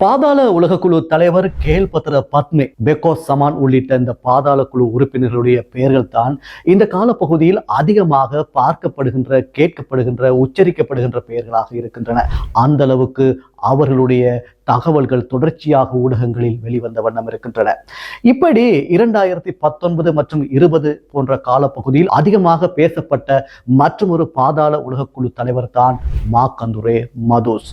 பாதாள உலகக்குழு தலைவர் கேல்பத்ர பத்மே பெக்கோ சமான் உள்ளிட்ட இந்த பாதாள குழு உறுப்பினர்களுடைய பெயர்கள் தான் இந்த காலப்பகுதியில் அதிகமாக பார்க்கப்படுகின்ற கேட்கப்படுகின்ற உச்சரிக்கப்படுகின்ற பெயர்களாக இருக்கின்றன. அந்த அளவுக்கு அவர்களுடைய தகவல்கள் தொடர்ச்சியாக ஊடகங்களில் வெளிவந்த வண்ணம் இருக்கின்றன. இப்படி இரண்டாயிரத்தி பத்தொன்பது மற்றும் இருபது போன்ற காலப்பகுதியில் அதிகமாக பேசப்பட்ட மற்றொரு பாதாள உலகக்குழு தலைவர் தான் மா கந்துரே மதுஸ்.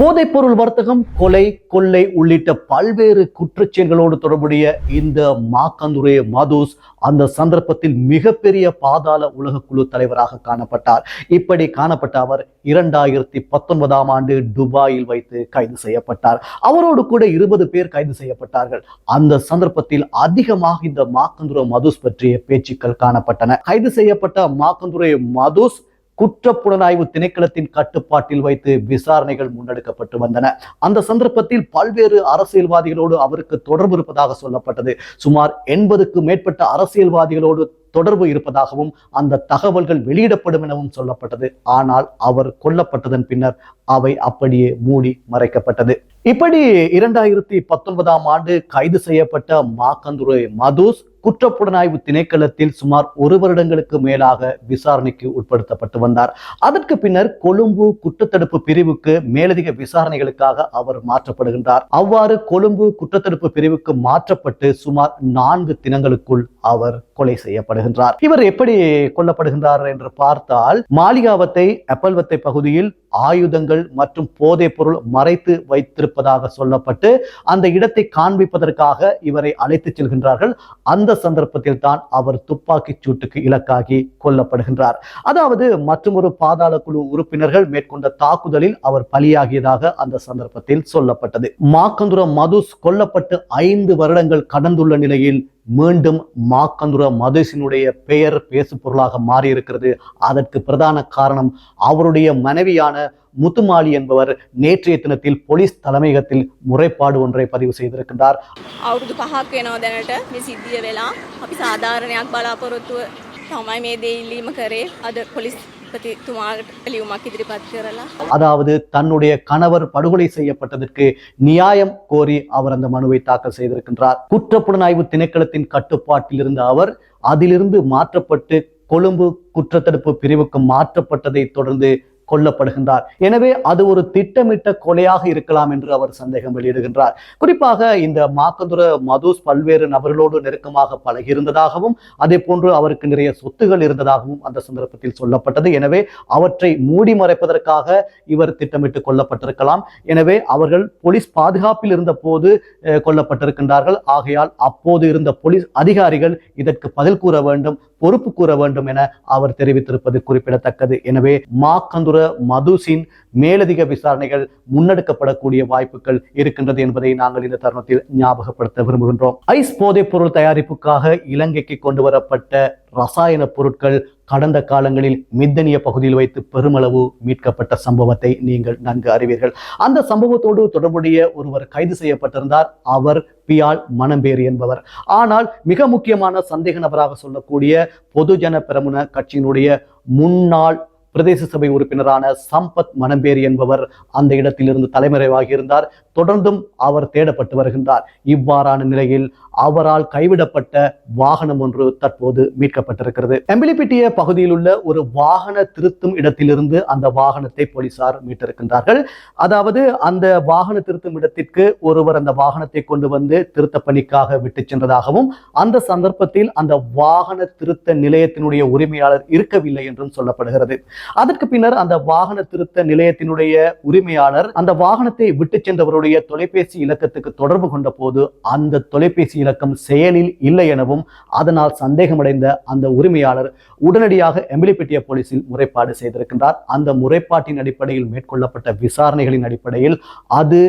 போதைப்பொருள் வர்த்தகம் கொலை கொள்ளை உள்ளிட்ட பல்வேறு குற்றச்செயல்களோடு தொடர்புடைய இந்த மாக்கந்துரே மதுஸ் அந்த சந்தர்ப்பத்தில் மிகப்பெரிய பாதாள உலக குழு தலைவராக காணப்பட்டார். இப்படி காணப்பட்ட அவர் இரண்டாயிரத்தி பத்தொன்பதாம் ஆண்டு துபாயில் வைத்து கைது செய்யப்பட்டார். அவரோடு கூட இருபது பேர் கைது செய்யப்பட்டார்கள். அந்த சந்தர்ப்பத்தில் அதிகமாக இந்த மாக்கந்துரே மதுஸ் பற்றிய பேச்சுக்கள் காணப்பட்டன. கைது செய்யப்பட்ட மாக்கந்துரே மதுஸ் குற்றப்புலனாய்வு திணைக்களத்தின் கட்டுப்பாட்டில் வைத்து விசாரணைகள் முன்னெடுக்கப்பட்டு வந்தன. அந்த சந்தர்ப்பத்தில் பல்வேறு அரசியல்வாதிகளோடு அவருக்கு தொடர்பு இருப்பதாக சொல்லப்பட்டது. சுமார் எண்பதுக்கு மேற்பட்ட அரசியல்வாதிகளோடு தொடர்பு இருப்பதாகவும் அந்த தகவல்கள் வெளியிடப்படும் எனவும் சொல்லப்பட்டது. ஆனால் அவர் கொல்லப்பட்டதன் பின்னர் அவை அப்படியே மூடி மறைக்கப்பட்டது. இப்படி இரண்டாயிரத்தி பத்தொன்பதாம் ஆண்டு கைது செய்யப்பட்ட மாக்கந்துரை மதுஸ் குற்றப்புலனாய்வு திணைக்களத்தில் சுமார் ஒரு வருடங்களுக்கு மேலாக விசாரணைக்கு உட்படுத்தப்பட்டு வந்தார். அதற்கு பின்னர் கொழும்பு குற்றத்தடுப்பு பிரிவுக்கு மேலதிக விசாரணைகளுக்காக அவர் மாற்றப்படுகின்றார். அவ்வாறு கொழும்பு குற்றத்தடுப்பு பிரிவுக்கு மாற்றப்பட்டு சுமார் நான்கு தினங்களுக்குள் அவர் கொலை கொல்லப்படுகின்றார் இவர் எப்படி கொல்லப்படுகின்றார் என்று பார்த்தால் மாளிகாவத்தை அப்பல்வத்தை பகுதியில் ஆயுதங்கள் மற்றும் போதைப் பொருள் மறைத்து வைத்திருப்பதாக சொல்லப்பட்டு அந்த இடத்தை காண்பிப்பதற்காக இவரை அழைத்துச் செல்கின்றார்கள். அந்த சந்தர்ப்பத்தில் தான் அவர் துப்பாக்கி சூட்டுக்கு இலக்காகி கொல்லப்படுகின்றார். அதாவது மற்றொரு பாதாள குழு உறுப்பினர்கள் மேற்கொண்ட தாக்குதலில் அவர் பலியாகியதாக அந்த சந்தர்ப்பத்தில் சொல்லப்பட்டது. மாக்கந்துர மதுஸ் கொல்லப்பட்டு ஐந்து வருடங்கள் கடந்துள்ள நிலையில் மீண்டும் மாக்கந்துர மதுசினுடைய பெயர் பேசு பொருளாக மாறியிருக்கிறது அதற்கு பிரதான காரணம் அவருடைய மனைவியான முத்துமாலி என்பவர் நேற்றைய தினத்தில் போலீஸ் தலைமையகத்தில் முறைப்பாடு ஒன்றை பதிவு செய்திருக்கின்றார் අවුරුදු පහක් වෙනවා දැනට මේ සිද්ධිය වෙලා අපි සාධාරණයක් බලාපොරොත්තුව තමයි මේ දේ ඉල්ලීම කරේ අද පොලිස් පතිතුමාට ලියුමක් ඉදිරිපත් කරලා அதாவது தன்னுடைய கணவர் படுகொலை செய்யப்பட்டதற்கு நியாயம் கோரி அவர் அந்த மனுவை தாக்கல் செய்திருக்கின்றார் குற்றப்புலனாய்வு திணைக்களத்தின் கட்டுப்பாட்டில் இருந்த அவர் அதிலிருந்து மாற்றப்பட்டு கொழும்பு குற்றத்தடுப்பு பிரிவுக்கு மாற்றப்பட்டதை தொடர்ந்து கொல்லப்படுகின்றார். எனவே அது ஒரு திட்டமிட்ட கொலையாக இருக்கலாம் என்று அவர் சந்தேகம் வெளியிடுகின்றார். குறிப்பாக இந்த மாக்கந்துர மதுஸ் பல்வேறு நபர்களோடு நெருக்கமாக பழகியிருந்ததாகவும் அதே போன்று அவருக்கு நிறைய சொத்துகள் இருந்ததாகவும் அந்த சந்தர்ப்பத்தில் சொல்லப்பட்டது. எனவே அவற்றை மூடி மறைப்பதற்காக இவர் திட்டமிட்டு கொல்லப்பட்டிருக்கலாம். எனவே அவர்கள் போலீஸ் பாதுகாப்பில் இருந்த போது அஹ், கொல்லப்பட்டிருக்கின்றார்கள். ஆகையால் அப்போது இருந்த போலீஸ் அதிகாரிகள் இதற்கு பதில் கூற வேண்டும். பொறுப்பு கூற வேண்டும் என அவர் தெரிவித்திருப்பது குறிப்பிடத்தக்கது. எனவே மாக்கந்துர மதுசின் மேலதிக விசாரணைகள் முன்னெடுக்கப்படக்கூடிய வாய்ப்புகள் இருக்கின்றது என்பதை நாங்கள் இந்த தருணத்தில் ஞாபகப்படுத்த விரும்புகின்றோம். ஐஸ் போதைப் பொருள் தயாரிப்புக்காக இலங்கைக்கு கொண்டு வரப்பட்ட ரசாயன பொருட்கள் கடந்த காலங்களில் மித்தனிய பகுதியில் வைத்து பெருமளவு மீட்கப்பட்ட சம்பவத்தை நீங்கள் நன்கு அறிவீர்கள். அந்த சம்பவத்தோடு தொடர்புடைய ஒருவர் கைது செய்யப்பட்டிருந்தார். அவர் பியால் மணம்பேரி என்பவர். ஆனால் மிக முக்கியமான சந்தேக நபராக சொல்லக்கூடிய பொதுஜன பெரமுன கட்சியினுடைய முன்னாள் பிரதேச சபை உறுப்பினரான சம்பத் மணம்பேரி என்பவர் அந்த இடத்திலிருந்து தலைமறைவாகி இருந்தார். தொடர்ந்தும் அவர் தேடப்பட்டு வருகின்றார். இவ்வாறான நிலையில் அவரால் கைவிடப்பட்ட வாகனம் ஒன்று தற்போது மீட்கப்பட்டிருக்கிறது. எம்பிலிப்பிட்டிய பகுதியில் உள்ள ஒரு வாகன திருத்தும் இடத்திலிருந்து அந்த வாகனத்தை போலீசார் மீட்டிருக்கின்றார்கள் அதாவது அந்த வாகன திருத்தும் இடத்திற்கு ஒருவர் அந்த வாகனத்தை கொண்டு வந்து திருத்த பணிக்காக விட்டு சென்றதாகவும் அந்த சந்தர்ப்பத்தில் அந்த வாகன திருத்த நிலையத்தினுடைய உரிமையாளர் இருக்கவில்லை என்றும் சொல்லப்படுகிறது. அதற்கு பின்னர் அந்த வாகன திருத்த நிலையத்தினுடைய உரிமையாளர் அந்த வாகனத்தை விட்டு சென்றவருடைய தொலைபேசி இலக்கத்துக்கு தொடர்பு கொண்ட போது அந்த தொலைபேசி இலக்கம் செயலில் இல்லை எனவும் அதனால் சந்தேகமடைந்த அந்த உரிமையாளர் உடனடியாக எம்பிலிப்பட்டிய போலீசில் முறைப்பாடு செய்திருக்கின்றார். அந்த முறைப்பாட்டின் அடிப்படையில் மேற்கொள்ளப்பட்ட விசாரணைகளின் அடிப்படையில் அது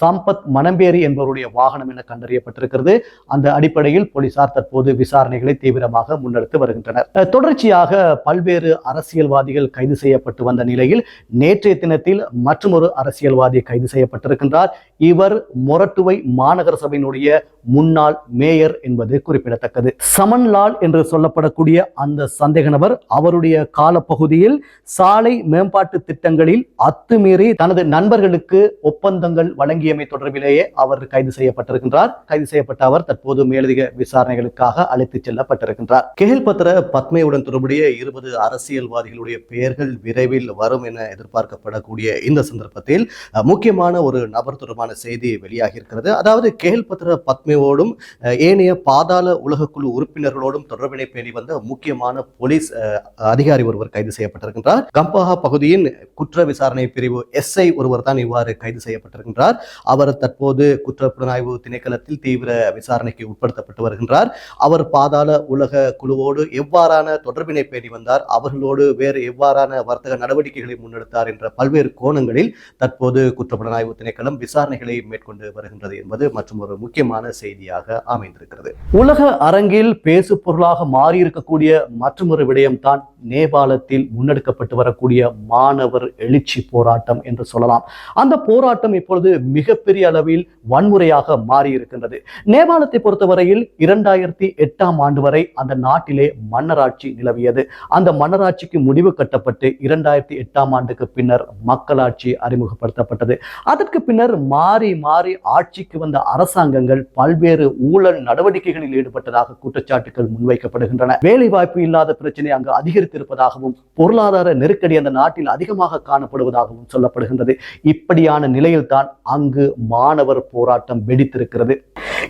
சம்பத் மணம்பேரி என்பவருடைய வாகனம் என கண்டறியப்பட்டிருக்கிறது. அந்த அடிப்படையில் போலீசார் தற்போது விசாரணைகளை தீவிரமாக முன்னெடுத்து வருகின்றனர். தொடர்ச்சியாக பல்வேறு அரசியல்வாதிகள் கைது செய்யப்பட்டு வந்த நிலையில் நேற்றைய தினத்தில் மற்றொரு அரசியல்வாதி கைது செய்யப்பட்டிருக்கின்றார். இவர் மொரட்டுவை மாநகர சபையினுடைய முன்னாள் மேயர் என்பது குறிப்பிடத்தக்கது. சமன்லால் என்று சொல்லப்படக்கூடிய அந்த சந்தேக நபர் அவருடைய காலப்பகுதியில் சாலை மேம்பாட்டு திட்டங்களில் அத்துமீறி தனது நண்பர்களுக்கு ஒப்பந்தங்கள் வழங்கியமை தொடர்பிலேயே அவர் கைது செய்யப்பட்டிருக்கின்றார். கைது செய்யப்பட்ட அவர் தற்போது மேலதிக விசாரணைகளுக்காக அழைத்துச் செல்லப்பட்டிருக்கின்றார். கேள்பத்திர பத்மையுடன் தொடர்புடைய இருபது அரசியல்வாதிகளுடைய பெயர்கள் விரைவில் வரும் என எதிர்பார்க்கப்படக்கூடிய இந்த சந்தர்ப்பத்தில் முக்கியமான ஒரு நபர் தொடர்பான செய்தி வெளியாகி இருக்கிறது அதாவது கேள்பத்திர பத்மையோடும் ஏனைய பாதாள உலகக்குழு உறுப்பினர்களோடும் தொடர்பினை பேணி வந்த முக்கியமான போலீஸ் அதிகாரி ஒருவர் கைது செய்யப்பட்டிருக்கின்றார். கம்பாஹா பகுதியின் குற்ற விசாரணை பிரிவு எஸ்ஐ ஒருவர் தான் இவ்வாறு கைது செய்யப்பட்டிருக்கின்றார். அவர் தற்போது குற்றப்புலனாய்வு திணைக்களத்தில் தீவிர விசாரணைக்கு உட்படுத்தப்பட்டு வருகின்றார். அவர் பாதாள உலக குழுவோடு எவ்வாறான தொடர்பினை பேணி வந்தார்? அவர்களோடு வேறு எவ்வாறான வர்த்தக நடவடிக்கைகளை முன்னெடுத்தார் என்ற பல்வேறு கோணங்களில் தற்போது குற்றப்புலனாய்வு திணைக்களம் விசாரணைகளை மேற்கொண்டு வருகின்றது என்பது மற்றும் ஒரு முக்கியமான செய்தியாக அமைந்திருக்கிறது. உலக அரங்கில் பேசு பொருளாக மாறியிருக்கக்கூடிய மற்றொரு விடயம்தான் நேபாளத்தில் முன்னெடுக்கப்பட்டு வரக்கூடிய மாணவர் எழுச்சி போராட்டம் என்று சொல்லலாம். அந்த போராட்டம் இப்பொழுது மிகப்பெரிய அளவில் வன்முறையாக மாறியிருக்கின்றது. நேபாளத்தை பொறுத்தவரையில் இரண்டாயிரத்தி எட்டாம் ஆண்டு வரை அந்த நாட்டிலே மன்னராட்சி நிலவியது. அந்த மன்னராட்சிக்கு முடிவு கட்டப்பட்டு இரண்டாயிரத்தி எட்டாம் ஆண்டுக்கு பின்னர் மக்களாட்சி அறிமுகப்படுத்தப்பட்டது. அதற்கு பின்னர் மாறி மாறி ஆட்சிக்கு வந்த அரசாங்கங்கள் பல்வேறு ஊழல் நடவடிக்கைகளில் ஈடுபட்டதாக குற்றச்சாட்டுகள் முன்வைக்கப்படுகின்றன. வேலை வாய்ப்பு இல்லாத பிரச்சனை அங்கு அதிகரித்திருப்பதாகவும் பொருளாதார நெருக்கடி அந்த நாட்டில் அதிகமாக காணப்படுவதாகவும் சொல்லப்படுகின்றது. இப்படியான நிலையில்தான் அங்கு மாணவர் போராட்டம் வெடித்திருக்கிறது.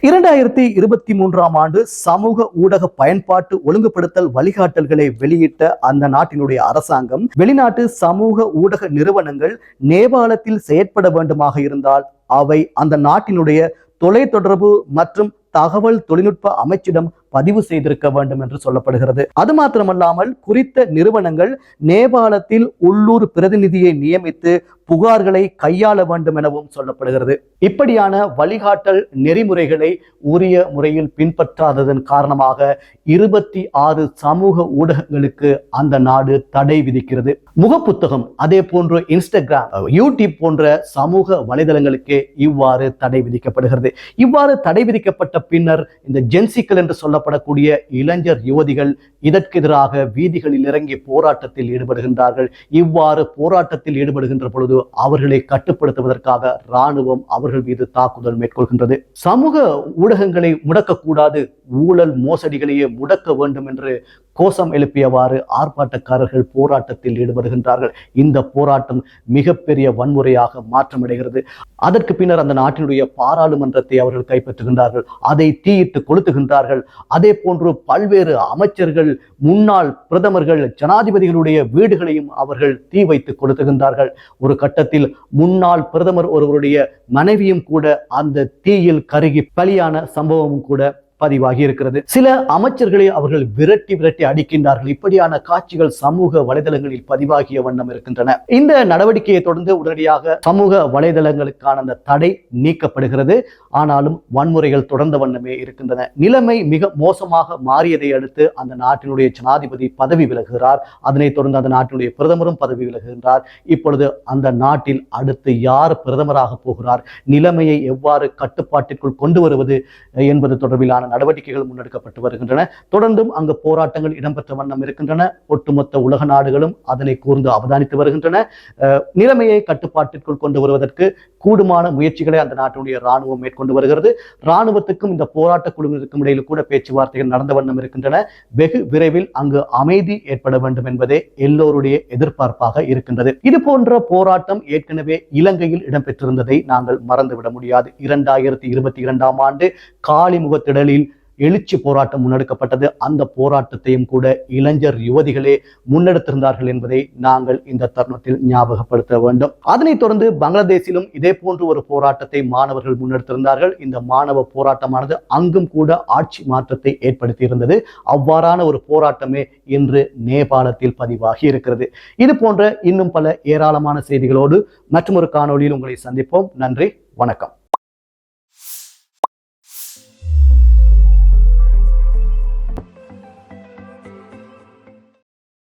இரண்டாயிரத்தி இருபத்தி மூன்றாம் ஆண்டு சமூக ஊடக பயன்பாட்டு ஒழுங்குபடுத்தல் வழிகாட்டல்களை வெளியிட்ட அந்த நாட்டினுடைய அரசாங்கம் வெளிநாட்டு சமூக ஊடக நிறுவனங்கள் நேபாளத்தில் செயற்பட வேண்டுமாக இருந்தால் அவை அந்த நாட்டினுடைய தொலைத்தொடர்பு மற்றும் தகவல் தொழில்நுட்ப அமைச்சிடம் பதிவு செய்திருக்க வேண்டும் என்று சொல்லப்படுகிறது. அது மாத்திரமல்லாமல் குறித்த நிறுவனங்கள் நேபாளத்தில் உள்ளூர் பிரதிநிதியை நியமித்து புகார்களை கையாள வேண்டும் எனவும் சொல்லப்படுகிறது. இப்படியான வழிகாட்டல் நெறிமுறைகளை உரிய முறையில் பின்பற்றாததன் காரணமாக இருபத்தி ஆறு சமூக ஊடகங்களுக்கு அந்த நாடு தடை விதிக்கிறது. முகப்புத்தகம் அதே போன்று இன்ஸ்டாகிராம் யூடியூப் போன்ற சமூக வலைதளங்களுக்கு இவ்வாறு தடை விதிக்கப்படுகிறது. இவ்வாறு தடை விதிக்கப்பட்ட பின்னர் இந்த ஜென்சிக்கள் என்று சொல்லப்படக்கூடிய இளைஞர் யுவதிகள் இதற்கு எதிராக வீதிகளில் இறங்கி போராட்டத்தில் ஈடுபடுகின்றார்கள். இவ்வாறு போராட்டத்தில் ஈடுபடுகின்ற பொழுது அவர்களை கட்டுப்படுத்துவதற்காக ராணுவம் அவர்கள் மீது தாக்குதல் மேற்கொள்கின்றது. சமூக ஊடகங்களை முடக்கக்கூடாது. ஊழல் மோசடிகளையே முடக்க வேண்டும் என்று கோஷம் எழுப்பியவாறு ஆர்ப்பாட்டக்காரர்கள் போராட்டத்தில் ஈடுபடுகின்றார்கள். இந்த போராட்டம் மிகப்பெரிய வன்முறையாக மாற்றமடைகிறது. அதற்கு பின்னர் அந்த நாட்டினுடைய பாராளுமன்றத்தை அவர்கள் கைப்பற்றுகின்றார்கள். அதை தீயிட்டு கொளுத்துகின்றார்கள். அதே போன்று பல்வேறு அமைச்சர்கள் முன்னாள் பிரதமர்கள் ஜனாதிபதிகளுடைய வீடுகளையும் அவர்கள் தீ வைத்து கொளுத்துகின்றார்கள். ஒரு கட்டத்தில் முன்னாள் பிரதமர் ஒருவருடைய மனைவியும் கூட அந்த தீயில் கருகி பலியான சம்பவமும் கூட பதிவாகி இருக்கிறது. சில அமைச்சர்களை அவர்கள் விரட்டி விரட்டி அடிக்கின்றார்கள். இப்படியான காட்சிகள் சமூக வலைதளங்களில் பதிவாகிய வண்ணம் இருக்கின்றன. இந்த நடவடிக்கையை தொடர்ந்து உடனடியாக சமூக வலைதளங்களுக்கான அந்த தடை நீக்கப்படுகிறது. ஆனாலும் வன்முறைகள் தொடர்ந்த வண்ணமே இருக்கின்றன. நிலைமை மிக மோசமாக மாறியதை அடுத்து அந்த நாட்டினுடைய ஜனாதிபதி பதவி விலகுகிறார். அதனைத் தொடர்ந்து அந்த நாட்டினுடைய பிரதமரும் பதவி விலகுகின்றார். இப்பொழுது அந்த நாட்டில் அடுத்து யார் பிரதமராக போகிறார்? நிலைமையை எவ்வாறு கட்டுப்பாட்டிற்குள் கொண்டு வருவது என்பது தொடர்பிலான நடவடிக்கைகள் முன்னெடுக்கப்பட்டு வருகின்றன. தொடர்ந்தும் அங்கு போராட்டங்கள் இடம்பெற்ற வண்ணம் இருக்கின்றன. ஒட்டுமொத்த உலக நாடுகளும் அதனை கூர்ந்து அவதானித்து வருகின்றன. நிலைமையை கட்டுப்பாட்டிற்குள் கொண்டு வருவதற்கு கூடுமான முயற்சிகளை அந்த நாட்டினுடைய ராணுவம் மேற்கொண்டு வருகிறது. ராணுவத்துக்கும் இந்த போராட்ட குழுவினருக்கும் இடையில் கூட பேச்சுவார்த்தைகள் நடந்த வண்ணம் இருக்கின்றன. வெகு விரைவில் அங்கு அமைதி ஏற்பட வேண்டும் என்பதே எல்லோருடைய எதிர்பார்ப்பாக இருக்கின்றது. இது போன்ற போராட்டம் ஏற்கனவே இலங்கையில் இடம்பெற்றிருந்ததை நாங்கள் மறந்துவிட முடியாது. இரண்டாயிரத்தி இருபத்தி இரண்டாம் ஆண்டு காலிமுகத்திடலில் எழுச்சி போராட்டம் முன்னெடுக்கப்பட்டது. அந்த போராட்டத்தையும் கூட இளைஞர் யுவதிகளே முன்னெடுத்திருந்தார்கள் என்பதை நாங்கள் இந்த தருணத்தில் ஞாபகப்படுத்த வேண்டும். அதனைத் தொடர்ந்து பங்களாதேசிலும் இதே போன்று ஒரு போராட்டத்தை மாணவர்கள் முன்னெடுத்திருந்தார்கள். இந்த மாணவ போராட்டமானது அங்கும் கூட ஆட்சி மாற்றத்தை ஏற்படுத்தி இருந்தது அவ்வாறான ஒரு போராட்டமே இன்று நேபாளத்தில் பதிவாகி இருக்கிறது. இது போன்ற இன்னும் பல ஏராளமான செய்திகளோடு மற்றும் ஒரு காணொலியில் உங்களை சந்திப்போம். நன்றி வணக்கம்.